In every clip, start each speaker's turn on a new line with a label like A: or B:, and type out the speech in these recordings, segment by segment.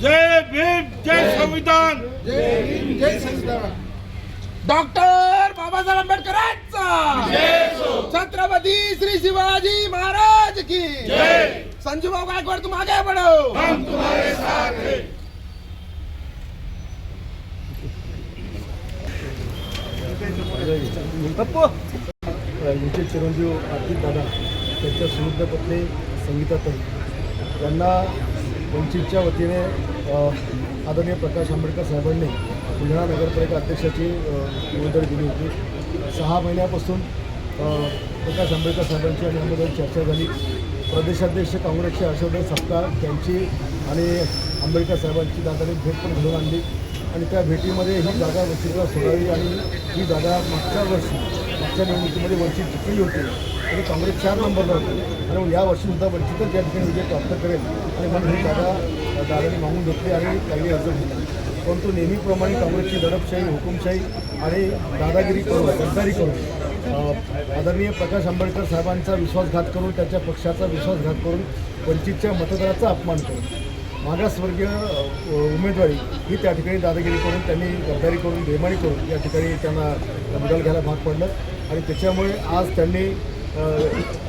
A: जय भीम जय संविधान.
B: जय हिंद जय संविधान.
C: डॉक्टर बाबासाहेब आंबेडकरांचा. छत्रपती श्री शिवाजी महाराज की. संजू भाऊ गायकवाड तुम आगे बढ़ो
A: हम तुम्हारे साथ हैं.
B: यांचे चिरंजीव आर्थिक दादा त्यांच्या सुवृद्ध पत्नी संगीताताई यांना वंचितच्या वतीने आदरणीय प्रकाश आंबेडकर साहेबांनी बुलढाणा नगरपालिका अध्यक्षाची अ, उमेदवारी दिली होती. सहा महिन्यापासून प्रकाश आंबेडकर साहेबांची आणि आंबेडकर चर्चा झाली. प्रदेशाध्यक्ष काँग्रेसचे हर्षवर्धन सपकाळ त्यांची आणि आंबेडकर साहेबांची दादाने भेट पण घडवून आणली. आणि त्या भेटीमध्ये ही जागा वंचितला सोडावी आणि ही जागा मागच्या वर्षी मागच्या निवडणुकीमध्ये वंचित जिंकली होती. आणि काँग्रेस चार नंबरला होती. त्यामुळे मग या वर्षीसुद्धा वंचितच या ठिकाणी विजय प्राप्त करेल आणि म्हणून ही जागा दादाने मागून घेतली आणि काही अर्ज घेतला परंतु नेहमीप्रमाणे काँग्रेसची दडपशाही हुकुमशाही आणि दादागिरी करून गद्दारी करून आदरणीय प्रकाश आंबेडकर साहेबांचा विश्वासघात करून त्याच्या पक्षाचा विश्वासघात करून वंचितच्या मतदाराचा अपमान करून मागासवर्गीय उमेदवारी ही त्या ठिकाणी दादागिरी करून त्यांनी गद्दारी करून बेमानी करून या ठिकाणी त्यांना निकाल घ्यायला भाग पडलं. आणि त्याच्यामुळे आज त्यांनी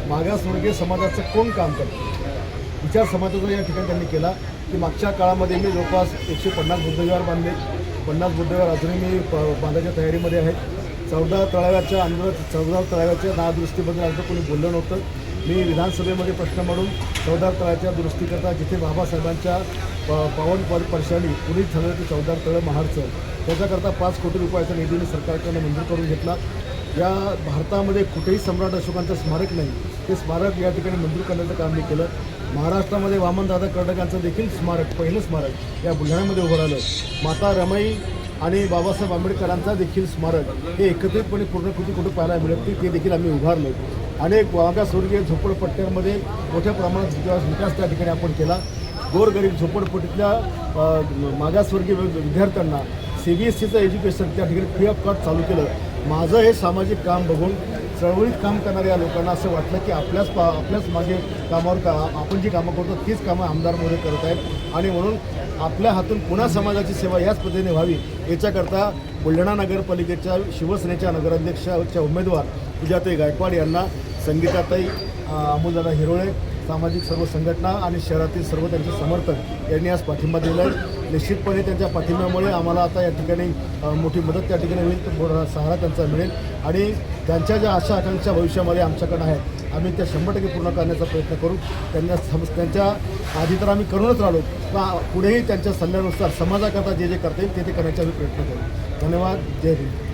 B: मागासवर्गीय समाजाचं कोण काम करतं? विचार समाजाचा या ठिकाणी त्यांनी केला की मागच्या काळामध्ये मी जवळपास एकशे पन्नास बुद्धविहार बांधले. पन्नास बुद्धविहार अजूनही मी प- बांधायच्या तयारीमध्ये आहे चौदा तळाव्याच्या आंदोलन चौदा तळाव्याच्या नादुरुस्तीबद्दल आज कोणी बोललं नव्हतं. मी विधानसभेमध्ये प्रश्न म्हणून चौदार तळाच्या दुरुस्तीकरता जिथे बाबासाहेबांच्या प- पावन पर पर्शानी पुढील झालं ते चौदार तळं महाडचं त्याच्याकरता पाच कोटी रुपयाचा निधीने मी सरकारकडनं मंजूर करून घेतला. या भारतामध्ये कुठेही सम्राट अशोकांचं स्मारक नाही. ते स्मारक या ठिकाणी मंजूर करण्याचं काम मी केलं. महाराष्ट्रामध्ये वामनदादा कर्डकांचं देखील स्मारक पहिलं स्मारक या बुलढाण्यामध्ये उभं राहिलं. माता रमाई आणि बाबासाहेब आंबेडकरांचा देखील स्मारक हे एकत्रितपणे पूर्णकृती कुठं पाहायला मिळत ते देखील आम्ही उभारलो अनेक मागासवर्गीय झोपडपट्ट्यांमध्ये मोठ्या प्रमाणात विकास विकास त्या ठिकाणी आपण केला. गोरगरीब झोपडपट्टीतल्या मागासवर्गीय विद्यार्थ्यांना सी बी एस सीचं एज्युकेशन त्या ठिकाणी फ्री ऑफ कॉस्ट चालू केलं. माझं हे सामाजिक काम बघून चळवळीत काम करणाऱ्या लोकांना असं वाटलं की आपल्याच पा आपल्याच मागे कामावर का आपण जी कामं करतो तीच कामं आमदार करत आहेत. आणि म्हणून आपल्या हातून पुन्हा समाजाची सेवा याच पद्धतीने व्हावी याच्याकरता बुलढाणा नगरपालिकेच्या शिवसेनेच्या नगराध्यक्षाच्या उमेदवार पूजाताई गायकवाड यांना संगीताताई अमोलदादा हिरोळे सामाजिक सर्व संघटना आणि शहरातील सर्व त्यांचे समर्थक यांनी आज पाठिंबा दिला आहे निश्चितपणे त्यांच्या पाठिंब्यामुळे आम्हाला आता या ठिकाणी मोठी मदत त्या ठिकाणी होईल तर थोडा सहारा त्यांचा मिळेल. आणि त्यांच्या ज्या आशा आकांक्षा भविष्यामध्ये आमच्याकडे आहेत आम्ही त्या शंभर टक्के पूर्ण करण्याचा प्रयत्न करू. त्यांना सम त्यांच्या आधी तर आम्ही करूनच राहिलो पण पुढेही त्यांच्या सल्ल्यानुसार समाजाकरता जे जे करता येईल ते ते करण्याचा आम्ही प्रयत्न करू. धन्यवाद. जय हिंद.